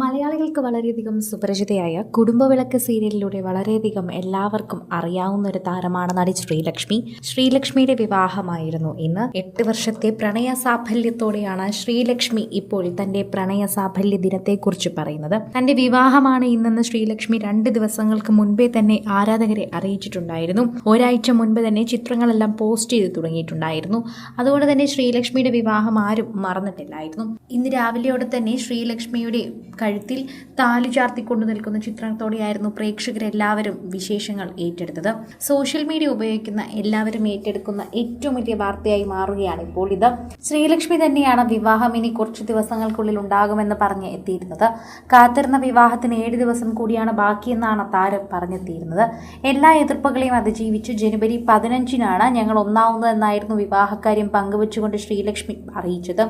മലയാളികൾക്ക് വളരെയധികം സുപരിചിതയായ കുടുംബവിളക്ക് സീരിയലിലൂടെ വളരെയധികം എല്ലാവർക്കും അറിയാവുന്ന ഒരു താരമാണ് നടി ശ്രീലക്ഷ്മി. ശ്രീലക്ഷ്മിയുടെ വിവാഹമായിരുന്നു ഇന്ന്. എട്ട് വർഷത്തെ പ്രണയ സാഫല്യത്തോടെയാണ് ശ്രീലക്ഷ്മി ഇപ്പോൾ തന്റെ പ്രണയ സാഫല്യ ദിനത്തെക്കുറിച്ച് പറയുന്നത്. തന്റെ വിവാഹമാണ് ഇന്നെന്ന് ശ്രീലക്ഷ്മി രണ്ട് ദിവസങ്ങൾക്ക് മുൻപേ തന്നെ ആരാധകരെ അറിയിച്ചിട്ടുണ്ടായിരുന്നു. ഒരാഴ്ച മുൻപ് തന്നെ ചിത്രങ്ങളെല്ലാം പോസ്റ്റ് ചെയ്ത് തുടങ്ങിയിട്ടുണ്ടായിരുന്നു. അതുകൊണ്ട് തന്നെ ശ്രീലക്ഷ്മിയുടെ വിവാഹം ആരും മറന്നിട്ടില്ലായിരുന്നു. ഇന്ന് രാവിലെയോടെ തന്നെ ശ്രീലക്ഷ്മിയുടെ കഴുത്തിൽ താലി ചാർത്തിക്കൊണ്ടു നിൽക്കുന്ന ചിത്രത്തോടെയായിരുന്നു പ്രേക്ഷകരെല്ലാവരും വിശേഷങ്ങൾ ഏറ്റെടുത്തത്. സോഷ്യൽ മീഡിയ ഉപയോഗിക്കുന്ന എല്ലാവരും ഏറ്റെടുക്കുന്ന ഏറ്റവും വലിയ വാർത്തയായി മാറുകയാണ് ഇപ്പോൾ ഇത്. ശ്രീലക്ഷ്മി തന്നെയാണ് വിവാഹം ഇനി കുറച്ച് ദിവസങ്ങൾക്കുള്ളിൽ ഉണ്ടാകുമെന്ന് പറഞ്ഞ് എത്തിയിരുന്നത്. കാത്തിരുന്ന വിവാഹത്തിന് ഏഴ് ദിവസം കൂടിയാണ് ബാക്കിയെന്നാണ് താരം പറഞ്ഞെത്തിയിരുന്നത്. എല്ലാ എതിർപ്പുകളെയും അതിജീവിച്ച് ജനുവരി പതിനഞ്ചിനാണ് ഞങ്ങൾ ഒന്നാവുന്നതെന്നായിരുന്നു വിവാഹക്കാര്യം പങ്കുവച്ചുകൊണ്ട് ശ്രീലക്ഷ്മി അറിയിച്ചത്.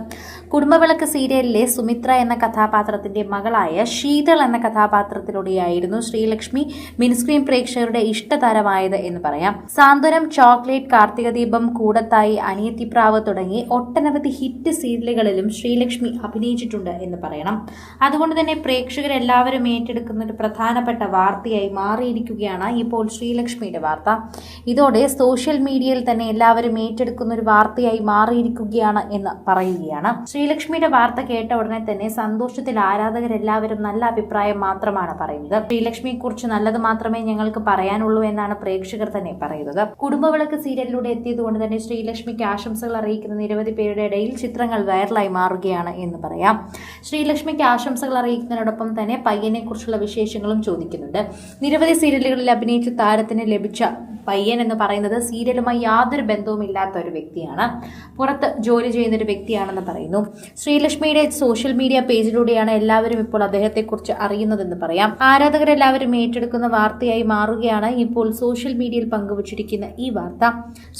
കുടുംബവിളക്ക് സീരിയലിലെ സുമിത്ര എന്ന കഥാപാത്രത്തിന്റെ മകളായ ശീതൾ എന്ന കഥാപാത്രത്തിലൂടെയായിരുന്നു ശ്രീലക്ഷ്മി മിനിസ്ക്രീൻ പ്രേക്ഷകരുടെ ഇഷ്ടതാരമായത് എന്ന് പറയാം. സാന്ത്വനം ചോക്ലേറ്റ് കാർത്തിക ദീപം കൂടത്തായി അനിയത്തിപ്രാവ് തുടങ്ങി ഒട്ടനവധി ഹിറ്റ് സീരിയലുകളിലും ശ്രീലക്ഷ്മി അഭിനയിച്ചിട്ടുണ്ട് എന്ന് പറയണം. അതുകൊണ്ട് തന്നെ പ്രേക്ഷകരെല്ലാവരും ഏറ്റെടുക്കുന്ന ഒരു പ്രധാനപ്പെട്ട വാർത്തയായി മാറിയിരിക്കുകയാണ് ഇപ്പോൾ ശ്രീലക്ഷ്മിയുടെ വാർത്ത. ഇതോടെ സോഷ്യൽ മീഡിയയിൽ തന്നെ എല്ലാവരും ഏറ്റെടുക്കുന്ന ഒരു വാർത്തയായി മാറിയിരിക്കുകയാണ് എന്ന് പറയുകയാണ്. ശ്രീലക്ഷ്മിയുടെ വാർത്ത കേട്ട ഉടനെ തന്നെ സന്തോഷത്തിൽ ആരാധകരെല്ലാവരും നല്ല അഭിപ്രായം മാത്രമാണ് പറയുന്നത്. ശ്രീലക്ഷ്മിയെ കുറിച്ച് നല്ലത് മാത്രമേ ഞങ്ങൾക്ക് പറയാനുള്ളൂ എന്നാണ് പ്രേക്ഷകർ തന്നെ പറയുന്നത്. കുടുംബവിളക്ക് സീരിയലിലൂടെ എത്തിയതുകൊണ്ട് തന്നെ ശ്രീലക്ഷ്മിക്ക് ആശംസകൾ അറിയിക്കുന്ന നിരവധി പേരുടെ ഇടയിൽ ചിത്രങ്ങൾ വൈറലായി മാറുകയാണ് എന്ന് പറയാം. ശ്രീലക്ഷ്മിക്ക് ആശംസകൾ അറിയിക്കുന്നതിനോടൊപ്പം തന്നെ പയ്യനെ കുറിച്ചുള്ള വിശേഷങ്ങളും ചോദിക്കുന്നുണ്ട്. നിരവധി സീരിയലുകളിൽ അഭിനയിച്ച താരത്തിന് ലഭിച്ച പയ്യൻ എന്ന് പറയുന്നത് സീരിയലുമായി യാതൊരു ബന്ധവുമില്ലാത്ത ഒരു വ്യക്തിയാണ്. പുറത്ത് ജോലി ചെയ്യുന്ന ഒരു വ്യക്തിയാണെന്ന് പറയുന്നു. ശ്രീലക്ഷ്മിയുടെ സോഷ്യൽ മീഡിയ പേജിലൂടെയാണ് എല്ലാവരും ഇപ്പോൾ അദ്ദേഹത്തെക്കുറിച്ച് അറിയുന്നതെന്ന് പറയാം. ആരാധകരെല്ലാവരും ഏറ്റെടുക്കുന്ന വാർത്തയായി മാറുകയാണ് ഇപ്പോൾ സോഷ്യൽ മീഡിയയിൽ പങ്കുവച്ചിരിക്കുന്ന ഈ വാർത്ത.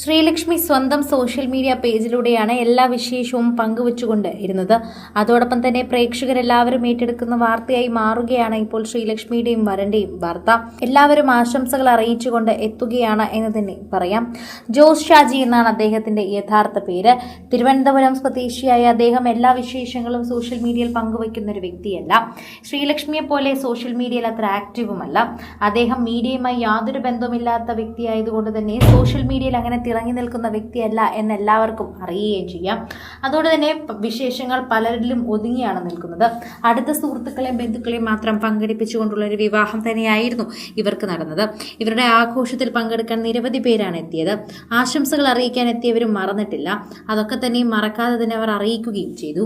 ശ്രീലക്ഷ്മി സ്വന്തം സോഷ്യൽ മീഡിയ പേജിലൂടെയാണ് എല്ലാ വിശേഷവും പങ്കുവച്ചുകൊണ്ട് ഇരുന്നത്. അതോടൊപ്പം തന്നെ പ്രേക്ഷകരെല്ലാവരും ഏറ്റെടുക്കുന്ന വാർത്തയായി മാറുകയാണ് ഇപ്പോൾ ശ്രീലക്ഷ്മിയുടെയും വരന്റെയും വാർത്ത. എല്ലാവരും ആശംസകൾ അറിയിച്ചുകൊണ്ട് എത്തുകയാണ് എന്ന് തന്നെ പറയാം. ജോസ് ഷാജി എന്നാണ് അദ്ദേഹത്തിന്റെ യഥാർത്ഥ പേര്. തിരുവനന്തപുരം സ്വദേശിയായ അദ്ദേഹം എല്ലാ വിശേഷങ്ങളും സോഷ്യൽ മീഡിയയിൽ പങ്കുവയ്ക്കുന്ന ഒരു വ്യക്തിയല്ല. ശ്രീലക്ഷ്മിയെ പോലെ സോഷ്യൽ മീഡിയയിൽ അത്ര ആക്റ്റീവുമല്ല. അദ്ദേഹം മീഡിയയുമായി യാതൊരു ബന്ധവുമില്ലാത്ത വ്യക്തിയായതുകൊണ്ട് തന്നെ സോഷ്യൽ മീഡിയയിൽ അങ്ങനെ തിളങ്ങി നിൽക്കുന്ന വ്യക്തിയല്ല എന്ന് എല്ലാവർക്കും അറിയുകയും ചെയ്യാം. അതുകൊണ്ട് തന്നെ വിശേഷങ്ങൾ പലരിലും ഒതുങ്ങിയാണ് നിൽക്കുന്നത്. അടുത്ത സുഹൃത്തുക്കളെയും ബന്ധുക്കളെയും മാത്രം പങ്കെടുപ്പിച്ചുകൊണ്ടുള്ള ഒരു വിവാഹം തന്നെയായിരുന്നു ഇവർക്ക് നടന്നത്. ഇവരുടെ ആഘോഷത്തിൽ പങ്കെടുക്കാൻ നിരവധി പേരാണ് എത്തിയത്. ആശംസകൾ അറിയിക്കാൻ എത്തിയവരും മറന്നിട്ടില്ല. അതൊക്കെ തന്നെ മറക്കാതെ തന്നെ അവർ അറിയിക്കുകയും ചെയ്തു.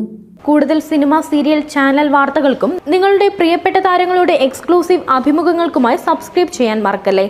കൂടുതൽ സിനിമ സീരിയൽ ചാനൽ വാർത്തകൾക്കും നിങ്ങളുടെ പ്രിയപ്പെട്ട താരങ്ങളുടെ എക്സ്ക്ലൂസീവ് അഭിമുഖങ്ങൾക്കുമായി സബ്സ്ക്രൈബ് ചെയ്യാൻ മറക്കല്ലേ?